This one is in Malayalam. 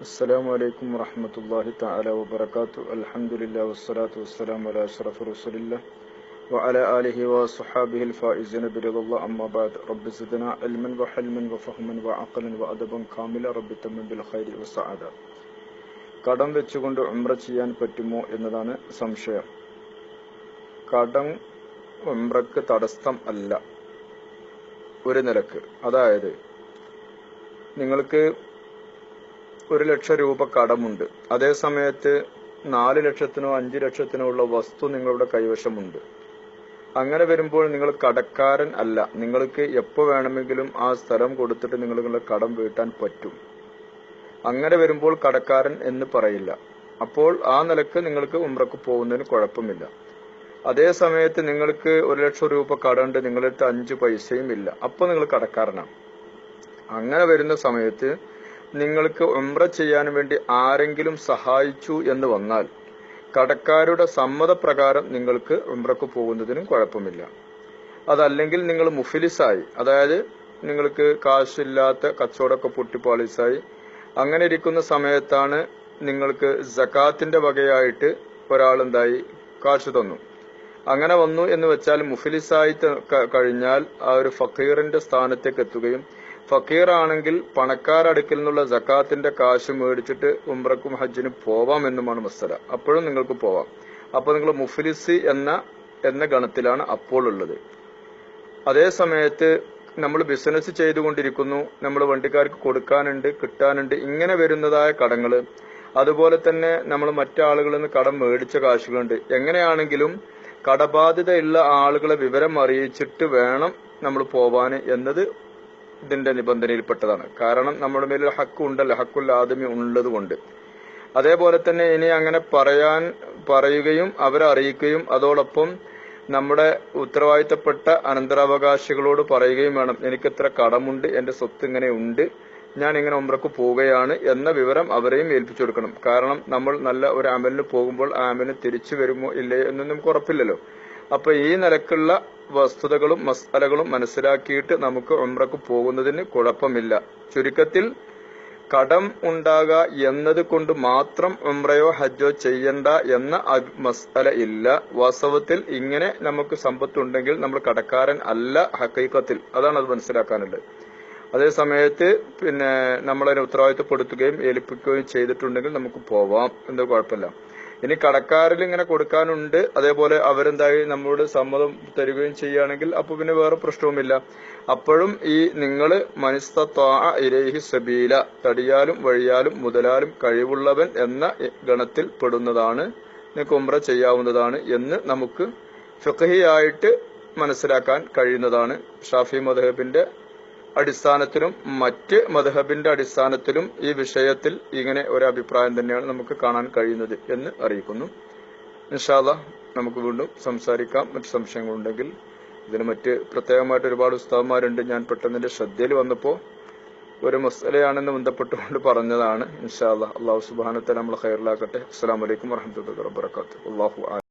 السلام عليكم ورحمة الله تعالى وبركاته الحمد لله والصلاة والسلام على أشرف رسول الله وعلى آله وصحابه الفائزين برضا الله أما بعد رب زدنا علما وحلما وفهما وعقلا وأدبا كاملا رب تمن بالخير والسعادة കടം വെച്ചുകൊണ്ട് ഉംറ ചെയ്യാൻ പറ്റുമോ എന്നതാണ് സംശയം കടം ഉംറക്ക് തടസ്സം അല്ല ഒരു നിലക്ക് അതായത് നിങ്ങൾക്ക് ഒരു ലക്ഷം രൂപ കടമുണ്ട്. അതേ സമയത്ത് നാല് ലക്ഷത്തിനോ അഞ്ച് ലക്ഷത്തിനോ ഉള്ള വസ്തു നിങ്ങളുടെ കൈവശമുണ്ട്. അങ്ങനെ വരുമ്പോൾ നിങ്ങൾ കടക്കാരൻ അല്ല. നിങ്ങൾക്ക് എപ്പോ വേണമെങ്കിലും ആ സ്ഥലം കൊടുത്തിട്ട് നിങ്ങൾ നിങ്ങളുടെ കടം വീട്ടാൻ പറ്റും. അങ്ങനെ വരുമ്പോൾ കടക്കാരൻ എന്ന് പറയില്ല. അപ്പോൾ ആ നിലയ്ക്ക് നിങ്ങൾക്ക് ഉമ്രക്ക് പോകുന്നതിന് കുഴപ്പമില്ല. അതേ സമയത്ത് നിങ്ങൾക്ക് ഒരു ലക്ഷം രൂപ കടമുണ്ട്. നിങ്ങളുടെ അടുത്ത് അഞ്ച് പൈസയും ഇല്ല. അപ്പൊ നിങ്ങൾ കടക്കാരനാണ്. അങ്ങനെ വരുന്ന സമയത്ത് നിങ്ങൾക്ക് ഉംറ ചെയ്യാൻ വേണ്ടി ആരെങ്കിലും സഹായിച്ചു എന്ന് വന്നാൽ കടക്കാരുടെ സമ്മതപ്രകാരം നിങ്ങൾക്ക് ഉംറക്ക് പോകുന്നതിനും കുഴപ്പമില്ല. അതല്ലെങ്കിൽ നിങ്ങൾ മുഫിലിസായി അതായത് നിങ്ങൾക്ക് കാശില്ലാത്ത കച്ചവടമൊക്കെ പൊട്ടിപ്പാളിസായി അങ്ങനെ ഇരിക്കുന്ന സമയത്താണ് നിങ്ങൾക്ക് ജക്കാത്തിന്റെ വകയായിട്ട് ഒരാൾ എന്തായി കാശ് തന്നു. അങ്ങനെ വന്നു എന്ന് വെച്ചാൽ മുഫിലിസായി കഴിഞ്ഞാൽ ആ ഒരു ഫക്കീറിന്റെ സ്ഥാനത്തേക്ക് എത്തുകയും ഫക്കീർ ആണെങ്കിൽ പണക്കാരടുക്കിൽ നിന്നുള്ള ജക്കാത്തിന്റെ കാശ് മേടിച്ചിട്ട് ഉംറക്കും ഹജ്ജിനും പോവാം എന്നുമാണ് മസ്തല അപ്പോഴും നിങ്ങൾക്ക് പോവാം. അപ്പോൾ നിങ്ങൾ മുഫ്ലിസി എന്ന എന്ന ഗണത്തിലാണ് അപ്പോൾ ഉള്ളത്. അതേ സമയത്ത് നമ്മൾ ബിസിനസ് ചെയ്തുകൊണ്ടിരിക്കുന്നു. നമ്മൾ വണ്ടിക്കാർക്ക് കൊടുക്കാനുണ്ട് കിട്ടാനുണ്ട് ഇങ്ങനെ വരുന്നതായ കടങ്ങൾ. അതുപോലെ തന്നെ നമ്മൾ മറ്റാളുകളിൽ നിന്ന് കടം മേടിച്ച കാശുകളുണ്ട്. എങ്ങനെയാണെങ്കിലും കടബാധ്യതയുള്ള ആളുകളെ വിവരം അറിയിച്ചിട്ട് വേണം നമ്മൾ പോവാന് എന്നത് ഇതിന്റെ നിബന്ധനയിൽപ്പെട്ടതാണ്. കാരണം നമ്മുടെ മേലിൽ ഹക്ക് ഉണ്ടല്ലോ ഹക്കുൽ ആദമി ഉള്ളത് കൊണ്ട് അതേപോലെ തന്നെ ഇനി അങ്ങനെ പറയാൻ പറയുകയും അവരെ അറിയിക്കുകയും അതോടൊപ്പം നമ്മുടെ ഉത്തരവാദിത്തപ്പെട്ട അനന്തരാവകാശികളോട് പറയുകയും വേണം. എനിക്ക് എത്ര കടമുണ്ട് എന്റെ സ്വത്ത് ഇങ്ങനെ ഉണ്ട് ഞാൻ ഇങ്ങനെ ഉമ്രക്ക് പോവുകയാണ് എന്ന വിവരം അവരെയും ഏൽപ്പിച്ചു കൊടുക്കണം. കാരണം നമ്മൾ നല്ല ഒരു അമലിന് പോകുമ്പോൾ ആ തിരിച്ചു വരുമോ ഇല്ലേ എന്നൊന്നും ഉറപ്പില്ലല്ലോ. അപ്പൊ ഈ നിലക്കുള്ള വസ്തുതകളും മസാലകളും മനസ്സിലാക്കിയിട്ട് നമുക്ക് ഉംറക്ക് പോകുന്നതിന് കുഴപ്പമില്ല. ചുരുക്കത്തിൽ കടം ഉണ്ടാകുക എന്നത് കൊണ്ട് മാത്രം ഉംറയോ ഹജ്ജോ ചെയ്യണ്ട എന്ന മസാല ഇല്ല. വാസ്തവത്തിൽ ഇങ്ങനെ നമുക്ക് സമ്പത്തുണ്ടെങ്കിൽ നമ്മൾ കടക്കാരൻ അല്ല ഹക്കൈക്കത്തിൽ അതാണ് അത് മനസ്സിലാക്കാനുള്ളത്. അതേ സമയത്ത് പിന്നെ നമ്മളതിനെ ഉത്തരവാദിത്തപ്പെടുത്തുകയും ഏൽപ്പിക്കുകയും ചെയ്തിട്ടുണ്ടെങ്കിൽ നമുക്ക് പോവാം. എന്തോ കുഴപ്പമില്ല. ഇനി കടക്കാരിൽ ഇങ്ങനെ കൊടുക്കാനുണ്ട്. അതേപോലെ അവരെന്തായി? നമ്മളോട് സമ്മതം തരികയും ചെയ്യുകയാണെങ്കിൽ അപ്പൊ പിന്നെ വേറെ പ്രശ്നവുമില്ല. അപ്പോഴും ഈ നിങ്ങൾ ഇരേഹി സബീല തടിയാലും വഴിയാലും മുതലാലും കഴിവുള്ളവൻ എന്ന ഗണത്തിൽ പെടുന്നതാണ്. ഉമ്ര ചെയ്യാവുന്നതാണ് എന്ന് നമുക്ക് ഫിഖഹിയായിട്ട് മനസ്സിലാക്കാൻ കഴിയുന്നതാണ്. ഷാഫി മദഹബിന്റെ അടിസ്ഥാനത്തിലും മറ്റ് മധഹബിന്റെ അടിസ്ഥാനത്തിലും ഈ വിഷയത്തിൽ ഇങ്ങനെ ഒരു അഭിപ്രായം തന്നെയാണ് നമുക്ക് കാണാൻ കഴിയുന്നത് എന്ന് അറിയിക്കുന്നു. നിഷാദ നമുക്ക് വീണ്ടും സംസാരിക്കാം. മറ്റു സംശയങ്ങളുണ്ടെങ്കിൽ ഇതിന് മറ്റ് പ്രത്യേകമായിട്ട് ഒരുപാട് ഉസ്താവന്മാരുണ്ട് ഞാൻ പെട്ടെന്ന് എന്റെ ശ്രദ്ധയിൽ വന്നപ്പോൾ ഒരു മസലയാണെന്ന് ബന്ധപ്പെട്ടുകൊണ്ട് പറഞ്ഞതാണ്. ഇൻഷാല്ല അള്ളാഹു സുബാനത്തെ നമ്മൾ ഹൈറിലാക്കട്ടെ അസ്സാം വലൈക്കും വറഹമത്തുള്ള വാബർക്കാത്തു അള്ളാഹു